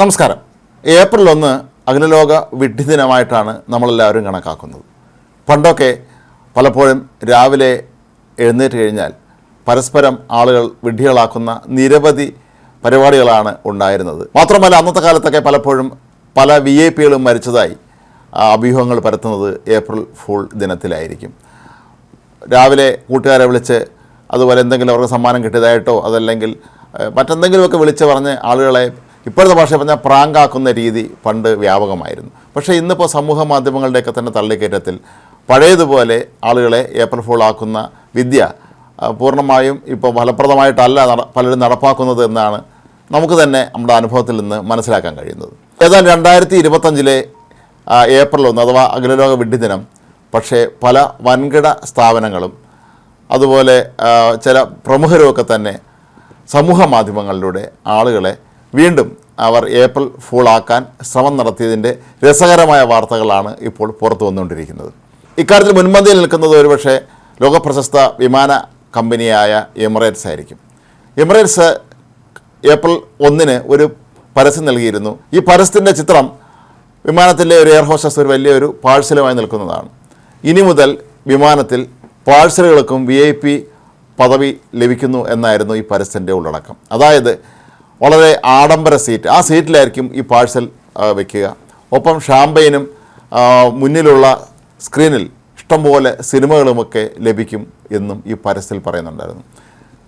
നമസ്കാരം. ഏപ്രിൽ ഒന്ന് അഖിലലോക വിഡ്ഢി ദിനമായിട്ടാണ് നമ്മളെല്ലാവരും കണക്കാക്കുന്നത്. പണ്ടൊക്കെ പലപ്പോഴും രാവിലെ എഴുന്നേറ്റ് കഴിഞ്ഞാൽ പരസ്പരം ആളുകൾ വിഡ്ഢികളാക്കുന്ന നിരവധി പരിപാടികളാണ് ഉണ്ടായിരുന്നത്. മാത്രമല്ല അന്നത്തെ കാലത്തൊക്കെ പലപ്പോഴും പല വി ഐ പികളും മരിച്ചതായി അഭ്യൂഹങ്ങൾ പരത്തുന്നത് ഏപ്രിൽ ഫുൾ ദിനത്തിലായിരിക്കും. രാവിലെ കൂട്ടുകാരെ വിളിച്ച് അതുപോലെ എന്തെങ്കിലും അവർക്ക് സമ്മാനം കിട്ടിയതായിട്ടോ അതല്ലെങ്കിൽ മറ്റെന്തെങ്കിലുമൊക്കെ വിളിച്ച് പറഞ്ഞ് ആളുകളെ ഇപ്പോഴത്തെ ഭാഷ പറഞ്ഞാൽ പ്രാങ്കാക്കുന്ന രീതി പണ്ട് വ്യാപകമായിരുന്നു. പക്ഷേ ഇന്നിപ്പോൾ സമൂഹ മാധ്യമങ്ങളുടെയൊക്കെ തന്നെ തള്ളിക്കയറ്റത്തിൽ പഴയതുപോലെ ആളുകളെ ഏപ്രിൽ ഫോൾ ആക്കുന്ന വിദ്യ പൂർണമായും ഇപ്പോൾ ഫലപ്രദമായിട്ടല്ല നട പലരും നടപ്പാക്കുന്നത് എന്നാണ് നമുക്ക് തന്നെ നമ്മുടെ അനുഭവത്തിൽ നിന്ന് മനസ്സിലാക്കാൻ കഴിയുന്നത്. ഏതാണ്ട് രണ്ടായിരത്തി ഇരുപത്തഞ്ചിലെ ഏപ്രിൽ ഒന്ന് അഥവാ അഖിലലോക വിഡ്ഢി ദിനം പക്ഷേ പല വൻകിട സ്ഥാപനങ്ങളും അതുപോലെ ചില പ്രമുഖരുമൊക്കെ തന്നെ സമൂഹ മാധ്യമങ്ങളിലൂടെ ആളുകളെ വീണ്ടും അവർ ഏപ്രിൽ ഫൂളാക്കാൻ ശ്രമം നടത്തിയതിന്റെ രസകരമായ വാർത്തകളാണ് ഇപ്പോൾ പുറത്തു വന്നുകൊണ്ടിരിക്കുന്നത്. ഇക്കാര്യത്തിൽ മുൻപന്തിയിൽ നിൽക്കുന്നത് ഒരുപക്ഷെ ലോകപ്രശസ്ത വിമാന കമ്പനിയായ എമിറേറ്റ്സ് ആയിരിക്കും. എമിറേറ്റ്സ് ഏപ്രിൽ ഒന്നിന് ഒരു പരസ്യം നൽകിയിരുന്നു. ഈ പരസ്യത്തിന്റെ ചിത്രം വിമാനത്തിലെ ഒരു എയർ ഹോസ്റ്റസ് ഒരു വലിയൊരു പാഴ്സലുമായി നിൽക്കുന്നതാണ്. ഇനി മുതൽ വിമാനത്തിൽ പാഴ്സലുകൾക്കും വി ഐ പി പദവി ലഭിക്കുന്നു എന്നായിരുന്നു ഈ പരസ്യത്തിന്റെ ഉള്ളടക്കം. അതായത് വളരെ ആഡംബര സീറ്റ് ആ സീറ്റിലായിരിക്കും ഈ പാഴ്സൽ വയ്ക്കുക ഒപ്പം ഷാമ്പയിനും മുന്നിലുള്ള സ്ക്രീനിൽ ഇഷ്ടംപോലെ സിനിമകളുമൊക്കെ ലഭിക്കും എന്നും ഈ പരസ്യത്തിൽ പറയുന്നുണ്ടായിരുന്നു.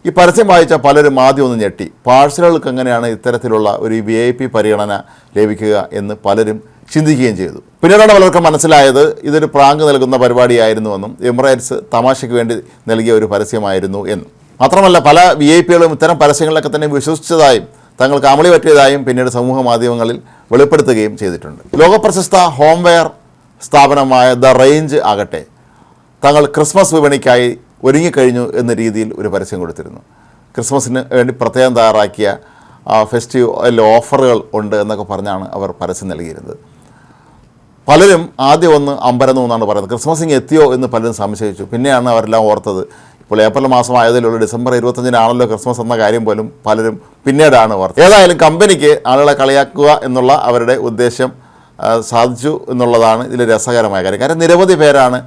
ഈ പരസ്യം വായിച്ച പലരും ആദ്യം ഒന്ന് ഞെട്ടി. പാഴ്സലുകൾക്ക് എങ്ങനെയാണ് ഇത്തരത്തിലുള്ള ഒരു വി ഐ പി പരിഗണന ലഭിക്കുക എന്ന് പലരും ചിന്തിക്കുകയും ചെയ്തു. പിന്നീടാണ് പലർക്കും മനസ്സിലായത് ഇതൊരു പ്രാങ്ക് നൽകുന്ന പരിപാടിയായിരുന്നുവെന്നും എമിറേറ്റ്സ് തമാശയ്ക്ക് വേണ്ടി നൽകിയ ഒരു പരസ്യമായിരുന്നു എന്നും. മാത്രമല്ല പല വി ഐ പികളും ഇത്തരം പരസ്യങ്ങളിലൊക്കെ തന്നെ വിശ്വസിച്ചതായും തങ്ങൾക്ക് അമളി പറ്റിയതായും പിന്നീട് സമൂഹ മാധ്യമങ്ങളിൽ വെളിപ്പെടുത്തുകയും ചെയ്തിട്ടുണ്ട്. ലോകപ്രശസ്ത ഹോംവെയർ സ്ഥാപനമായ ദ റേഞ്ച് ആകട്ടെ തങ്ങൾ ക്രിസ്മസ് വിപണിക്കായി ഒരുങ്ങിക്കഴിഞ്ഞു എന്ന രീതിയിൽ ഒരു പരസ്യം കൊടുത്തിരുന്നു. ക്രിസ്മസിന് വേണ്ടി പ്രത്യേകം തയ്യാറാക്കിയ ഫെസ്റ്റിവൽ ഓഫറുകൾ ഉണ്ട് എന്നൊക്കെ പറഞ്ഞാണ് അവർ പരസ്യം നൽകിയിരുന്നത്. പലരും ആദ്യം ഒന്ന് അമ്പരന്നു എന്നാണ് പറയുന്നത്. ക്രിസ്മസിങ് എത്തിയോ എന്ന് പലരും സംശയിച്ചു. പിന്നെയാണ് അവരെല്ലാം ഓർത്തത് ഇപ്പോൾ ഏപ്രിൽ മാസം ആയതിലുള്ള ഡിസംബർ ഇരുപത്തഞ്ചിനാണല്ലോ ക്രിസ്മസ് എന്ന കാര്യം പോലും പലരും പിന്നീടാണ് ഓർത്തത്. ഏതായാലും കമ്പനിക്ക് ആളുകളെ കളിയാക്കുക എന്നുള്ള അവരുടെ ഉദ്ദേശം സാധിച്ചു എന്നുള്ളതാണ് ഇതിൽ രസകരമായ കാര്യം. കാരണം നിരവധി പേരാണ്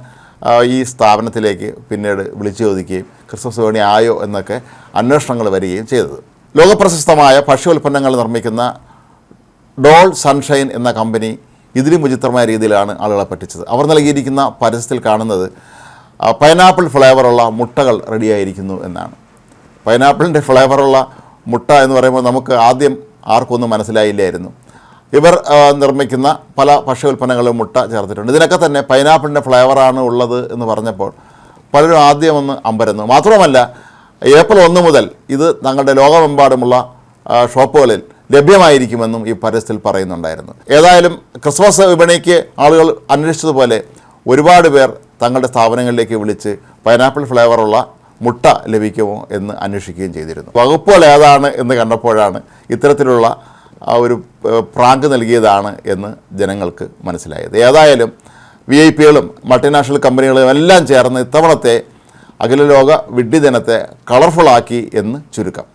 ഈ സ്ഥാപനത്തിലേക്ക് പിന്നീട് വിളിച്ചു ചോദിക്കുകയും ക്രിസ്മസ് വേണി ആയോ എന്നൊക്കെ അന്വേഷണങ്ങൾ വരികയും ചെയ്തത്. ലോകപ്രശസ്തമായ ഭക്ഷ്യോൽപ്പന്നങ്ങൾ നിർമ്മിക്കുന്ന ഡോൾ സൺഷൈൻ എന്ന കമ്പനി ഇതിലും വിചിത്രമായ രീതിയിലാണ് ആളുകളെ പറ്റിച്ചത്. അവർ നൽകിയിരിക്കുന്ന പരസ്യത്തിൽ കാണുന്നത് പൈനാപ്പിൾ ഫ്ലേവറുള്ള മുട്ടകൾ റെഡിയായിരിക്കുന്നു എന്നാണ്. പൈനാപ്പിളിന്റെ ഫ്ലേവറുള്ള മുട്ട എന്ന് പറയുമ്പോൾ നമുക്ക് ആദ്യം ആർക്കൊന്നും മനസ്സിലായില്ലായിരുന്നു. ഇവർ നിർമ്മിക്കുന്ന പല ഭക്ഷ്യോൽപ്പന്നങ്ങളിലും മുട്ട ചേർത്തിട്ടുണ്ട്. ഇതിനൊക്കെ തന്നെ പൈനാപ്പിളിന്റെ ഫ്ലേവറാണ് ഉള്ളത് എന്ന് പറഞ്ഞപ്പോൾ പലരും ആദ്യം ഒന്ന് അമ്പരന്നു. മാത്രമല്ല ഏപ്രിൽ ഒന്ന് മുതൽ ഇത് തങ്ങളുടെ ലോകമെമ്പാടുമുള്ള ഷോപ്പുകളിൽ ലഭ്യമായിരിക്കുമെന്നും ഈ പരസ്യത്തിൽ പറയുന്നുണ്ടായിരുന്നു. ഏതായാലും ക്രിസ്മസ് വിപണിക്ക് ആളുകൾ അന്വേഷിച്ചതുപോലെ ഒരുപാട് പേർ തങ്ങളുടെ സ്ഥാപനങ്ങളിലേക്ക് വിളിച്ച് പൈനാപ്പിൾ ഫ്ലേവറുള്ള മുട്ട ലഭിക്കുമോ എന്ന് അന്വേഷിക്കുകയും ചെയ്തിരുന്നു. വകുപ്പുകൾ ഏതാണ് എന്ന് കണ്ടപ്പോഴാണ് ഇത്തരത്തിലുള്ള ആ ഒരു പ്രാങ്ക് നൽകിയതാണ് എന്ന് ജനങ്ങൾക്ക് മനസ്സിലായത്. ഏതായാലും വി ഐ പികളും മൾട്ടിനാഷണൽ കമ്പനികളും എല്ലാം ചേർന്ന് ഇത്തവണത്തെ അഖിലലോക വിഡ്ഢി ദിനത്തെ കളർഫുള്ളാക്കി എന്ന് ചുരുക്കം.